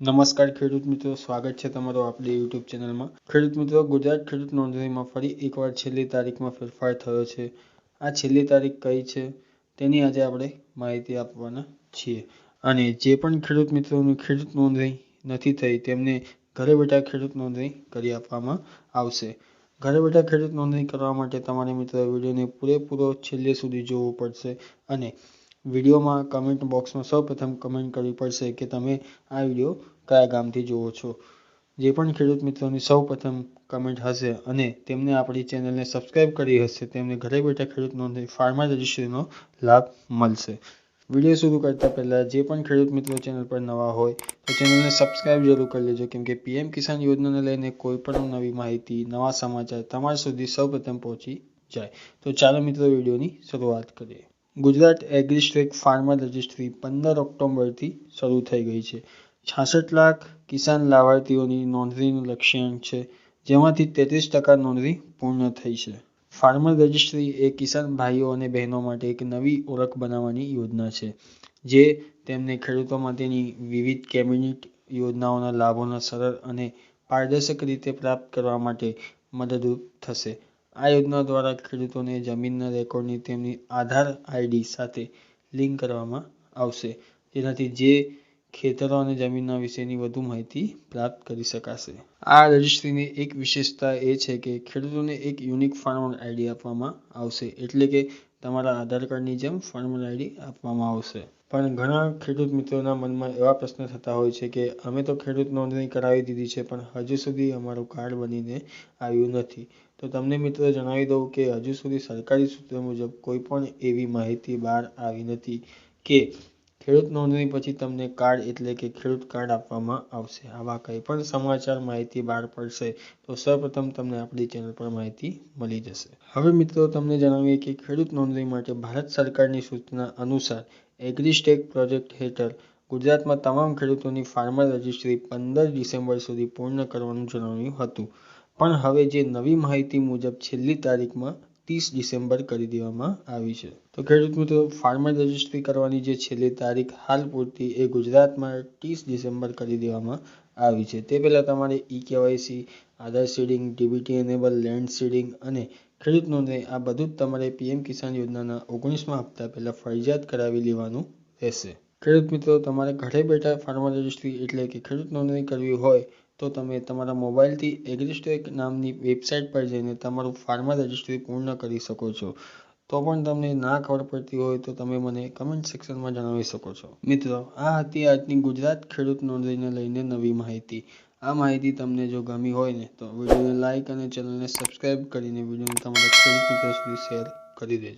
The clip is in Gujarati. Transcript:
નમસ્કાર ખેડૂત મિત્રો, સ્વાગત છે તમારો આપણી યુટ્યુબ ચેનલમાં. ખેડૂત મિત્રો, ગુજરાત ખેડૂત નોંધણીમાં ફરી એકવાર છેલ્લી તારીખમાં ફેરફાર થયો છે. આ છેલ્લી તારીખ કઈ છે તેની આજે આપણે માહિતી આપવાના છીએ. અને જે પણ ખેડૂત મિત્રોની ખેડૂત નોંધણી નથી થઈ, તેમને ઘરે બેઠા ખેડૂત નોંધણી કરી આપવામાં આવશે. ઘરે બેઠા ખેડૂત નોંધણી કરવા માટે તમારે મિત્રો વિડીયોને પૂરેપૂરો છેલ્લે સુધી જોવો પડશે અને વિડીયોમાં કમેન્ટ બોક્સમાં સૌપ્રથમ કમેન્ટ કરવી પડશે કે તમે આ વીડિયો કયા ગામથી જુઓ છો. જે પણ ખેડૂત મિત્રોની સૌપ્રથમ કમેન્ટ હશે અને તેમને આપણી ચેનલને સબસ્ક્રાઇબ કરી હશે, તેમને ઘરે બેઠા ખેડૂત નોંધણી ફાર્મર રજિસ્ટ્રીનો લાભ મળશે. વીડિયો શરૂ કરતા પહેલાં જે પણ ખેડૂત મિત્રો ચેનલ પર નવા હોય, તો ચેનલને સબસ્ક્રાઇબ જરૂર કરી લેજો. કેમ કે પીએમ કિસાન યોજનાને લઈને કોઈ પણ નવી માહિતી, નવા સમાચાર તમારા સુધી સૌપ્રથમ પહોંચી જાય. તો ચાલો મિત્રો, વિડીયોની શરૂઆત કરીએ. ગુજરાત એગ્રીસ્ટેક ફાર્મર રજિસ્ટ્રી પંદર ઓક્ટોબરથી શરૂ થઈ ગઈ છે. છાસઠ લાખ કિસાન લાભાર્થીઓની નોંધણીનું લક્ષ્યાંક છે, જેમાંથી તેત્રીસ ટકા નોંધણી પૂર્ણ થઈ છે. ફાર્મર રજિસ્ટ્રી એ કિસાન ભાઈઓ અને બહેનો માટે એક નવી ઓળખ બનાવવાની યોજના છે, જે તેમને ખેડૂતો માટેની વિવિધ કેબિનેટ યોજનાઓના લાભોના સરળ અને પારદર્શક રીતે પ્રાપ્ત કરવા માટે મદદરૂપ થશે. આ યોજના દ્વારા ખેડૂતોને જમીનના રેકોર્ડની તેમની આધાર આઈડી સાથે લિંક કરવામાં આવશે. જેનાથી જે ખેતરો અને જમીનના વિશેની વધુ માહિતી પ્રાપ્ત કરી શકાશે. આ રજિસ્ટ્રીની એક વિશેષતા એ છે કે ખેડૂતોને એક યુનિક ફાર્મર આઈડી આપવામાં આવશે, એટલે કે તમારા આધાર કાર્ડની જેમ ફાર્મર આઈડી આપવામાં આવશે. પણ ઘણા ખેડૂત મિત્રોના મનમાં એવા પ્રશ્ન થતા હોય છે કે, અમે તો ખેડૂત નોંધણી કરાવી દીધી છે, પણ હજુ સુધી અમારું કાર્ડ બનીને આવ્યું નથી. તો તમને મિત્રો જણાવી દઉં કે, હજુ સુધી સરકારી સૂત્રો મુજબ કોઈ પણ એવી માહિતી બહાર આવી નથી કે ખેડૂત નોંધણી પછી તમને કાર્ડ એટલે કે ખેડૂત કાર્ડ આપવામાં આવશે. આવા કંઈ પણ સમાચાર, માહિતી બહાર પડશે, તો સૌપ્રથમ તમને આપણી ચેનલ પર માહિતી મળી જશે. હવે મિત્રો, તમને જણાવીએ કે ખેડૂત નોંધણી માટે ભારત સરકારની સૂચના અનુસાર એગ્રીસ્ટેક પ્રોજેક્ટ હેઠળ ગુજરાતમાં તમામ ખેડૂતોની ફાર્મર રજિસ્ટ્રી પંદર ડિસેમ્બર સુધી પૂર્ણ કરવાનું જણાવ્યું હતું. પણ હવે જે નવી માહિતી મુજબ છેલ્લી તારીખમાં ત્રીસ ડિસેમ્બર કરી દેવામાં આવી છે. તો ખેડૂત મિત્રો ફાર્મર રજિસ્ટ્રી કરવાની જે છેલ્લી તારીખ હાલ પૂરતી એ ગુજરાતમાં ત્રીસ ડિસેમ્બર કરી દેવામાં આવી છે. તે પહેલાં તમારે e KYC Aadhaar seeding DBT enable land seeding અને ખેડૂત નોંધણી, આ બધું જ તમારે પીએમ કિસાન યોજનાના ઓગણીસમાં હપ્તા પહેલાં ફરજિયાત કરાવી લેવાનું રહેશે. ખેડૂત મિત્રો, તમારે ઘરે બેઠા ફાર્મર રજિસ્ટ્રી એટલે કે ખેડૂત નોંધણી કરવી હોય, તો તમે તમારા મોબાઈલથી એગ્રીસ્ટેક નામની વેબસાઇટ પર જઈને તમારું ફાર્મર રજિસ્ટ્રી પૂર્ણ કરી શકો છો. તો પણ તમને ના ખબર પડતી હોય, તો તમે મને કમેન્ટ સેક્શનમાં જણાવી શકો છો. મિત્રો, આ હતી આજની ગુજરાત ખેડૂત નોંધણીને લઈને નવી માહિતી. આ માહિતી તમને જો ગમી હોય ને, તો વિડીયોને લાઇક અને ચેનલને સબસ્ક્રાઇબ કરીને વિડીયોને તમારા ખેડૂત મિત્રો સુધી શેર કરી દેજો.